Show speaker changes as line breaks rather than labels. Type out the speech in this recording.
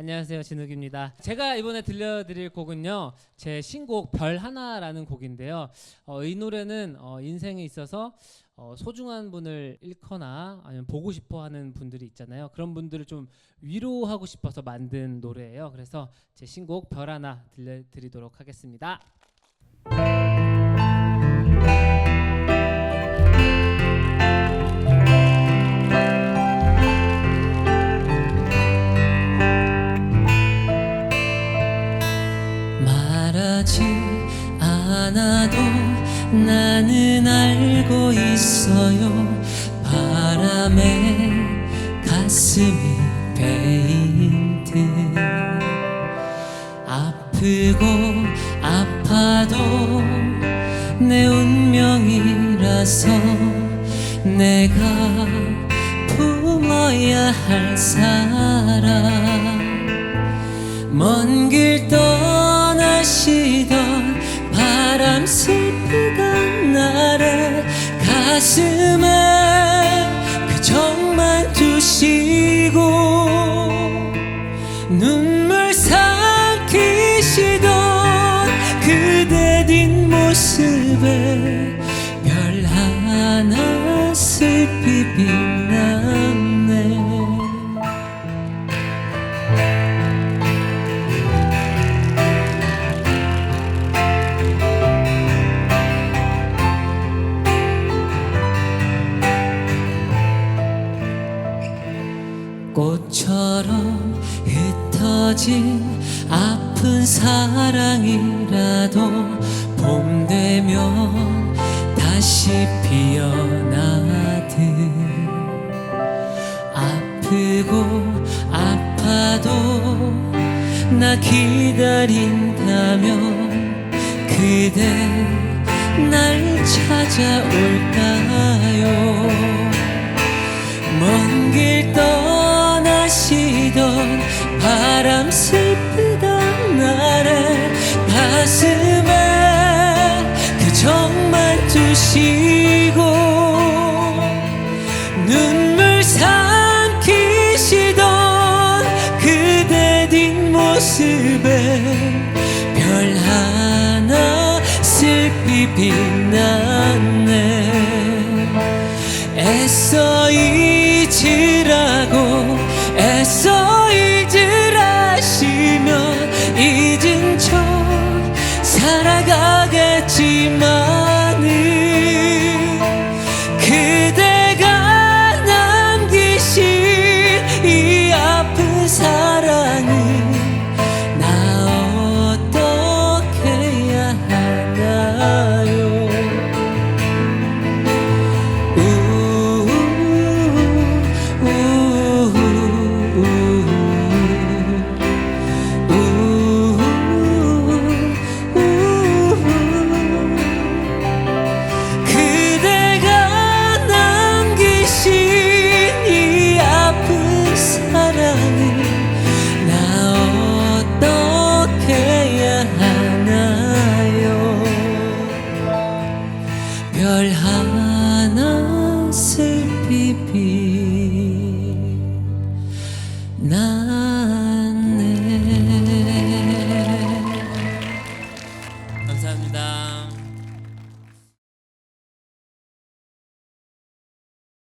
안녕하세요 진욱입니다. 제가 이번에 들려드릴 곡은요 제 신곡 별 하나라는 곡인데요. 어, 이 노래는 어, 인생에 있어서 어, 소중한 분을 잃거나 아니면 보고 싶어하는 분들이 있잖아요. 그런 분들을 좀 위로하고 싶어서 만든 노래예요. 그래서 제 신곡 별 하나 들려드리도록 하겠습니다. 않아도 나는 알고 있어요. 바람에 가슴이 베인 듯. 아프고 아파도 내 운명이라서 내가 품어야 할 사랑. 먼길 떠나시던 바람 슬피던 나를 가슴에 그정만 두시고 눈물 삼키시던 그대 뒷모습에 별 하나 슬피 빛났 꽃처럼 흩어진 아픈 사랑이라도 봄 되면 다시 피어나듯 아프고 아파도 나 기다린다면 그대 날 찾아올까요? 먼길 눈물 삼키시던 그대 뒷모습에 별 하나 슬피 빛났네. 애써 잊으라고 애써 잊으라시면 잊은 척 살아가겠지만 Now.